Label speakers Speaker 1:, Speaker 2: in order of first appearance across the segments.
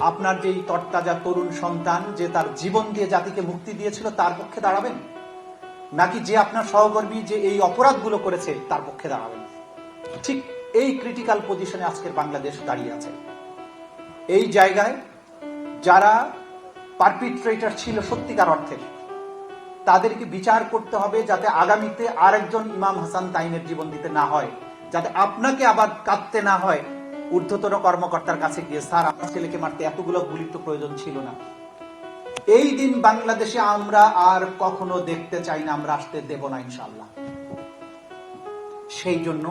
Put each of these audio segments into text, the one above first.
Speaker 1: আপনার যেই তরতাজা তরুণ সন্তান যে তার জীবন দিয়ে জাতিকে মুক্তি দিয়েছিল, তার পক্ষে দাঁড়াবেন? নাকি যে আপনার সহকর্মী যে এই অপরাধগুলো করেছে, তার পক্ষে দাঁড়াবেন? ঠিক এই ক্রিটিক্যাল পজিশনে আজকের বাংলাদেশ দাঁড়িয়ে আছে। এই জায়গায় যারা পারপিট্রেটার ছিল সত্যিকার অর্থের তাদেরকে বিচার করতে হবে যাতে আগামীতে আরেকজন ইমাম হাসান তাইনের জীবন দিতে না হয়, যাতে আপনাকে আবার কাঁদতে না হয় ঊর্ধ্বতন কর্মকর্তার কাছে গিয়ে, স্যার, আমার ছেলেকে মারতে এতগুলো গুলির তো প্রয়োজন ছিল না। এই দিন বাংলাদেশে আমরা আর কখনো দেখতে চাই না, আমরা আসতে দেব না ইনশাল্লাহ সেই জন্য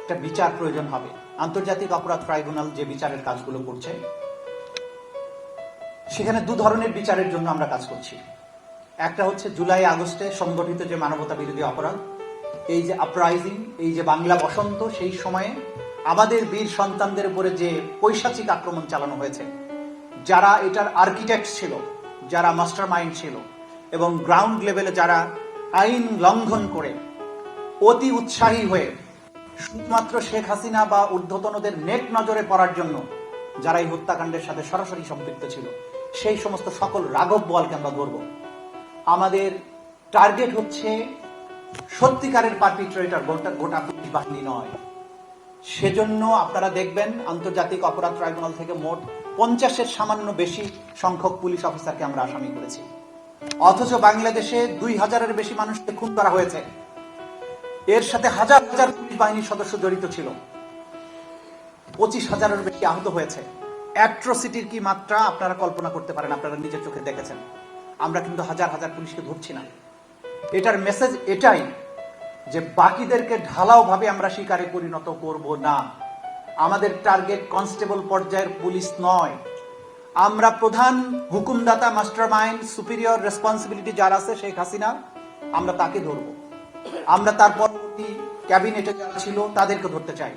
Speaker 1: একটা বিচার প্রয়োজন হবে। আন্তর্জাতিক অপরাধ ট্রাইব্যুনাল যে বিচারের কাজগুলো করছে, সেখানে দু ধরনের বিচারের জন্য আমরা কাজ করছি। একটা হচ্ছে জুলাই আগস্টে সংগঠিত যে মানবতা বিরোধী অপরাধ, এই যে আপরাইজিং এই যে বাংলা বসন্ত, সেই সময়ে আমাদের বীর সন্তানদের উপরে যে পৈশাচিক আক্রমণ চালানো হয়েছে, যারা এটার আর্কিটেক্ট ছিল, যারা মাস্টার মাইন্ড ছিল, এবং গ্রাউন্ড লেভেলে যারা আইন লঙ্ঘন করে অতি উৎসাহী হয়ে শুধুমাত্র শেখ হাসিনা বা ঊর্ধ্বতনদের নেট নজরে পড়ার জন্য যারা এই হত্যাকাণ্ডের সাথে সরাসরি সম্পৃক্ত ছিল, সেই সমস্ত সকল রাঘব বলকে আমরা ধরব। আমাদের টার্গেট হচ্ছে সত্যিকারের পারপিট্রেটর গোটা গোটা পুলিশ বাহিনী নয়। সেজন্য আপনারা দেখবেন আন্তর্জাতিক অপরাধ ট্রাইব্যুনাল থেকে মোট পঞ্চাশের সামান্য বেশি সংখ্যক পুলিশ অফিসারকে আমরা আসামি করেছি। অথচ বাংলাদেশে দুই হাজারের বেশি মানুষকে খুন করা হয়েছে। এর সাথে হাজার হাজার পুলিশ বাহিনীর সদস্য জড়িত ছিল। পঁচিশ হাজারের বেশি আহত হয়েছে। অ্যাট্রোসিটির কি মাত্রা আপনারা কল্পনা করতে পারেন, আপনারা নিজের চোখে দেখেছেন। আমরা কিন্তু হাজার হাজার পুলিশকে ধরছি না। এটার মেসেজ এটাই যে বাকিদেরকে ঢালাও ভাবে আমরা শিকারে পরিণত করব না। আমাদের টার্গেট কনস্টেবল পর্যায়ের পুলিশ নয়। আমরা প্রধান হুকুমদাতা মাস্টার মাইন্ড সুপিরিয়র রেসপন্সিবিলিটি যার আছে শেখ হাসিনা, আমরা তাকে ধরব। আমরা তার পরবর্তী ক্যাবিনেটে যারা ছিল তাদেরকে ধরতে চাই।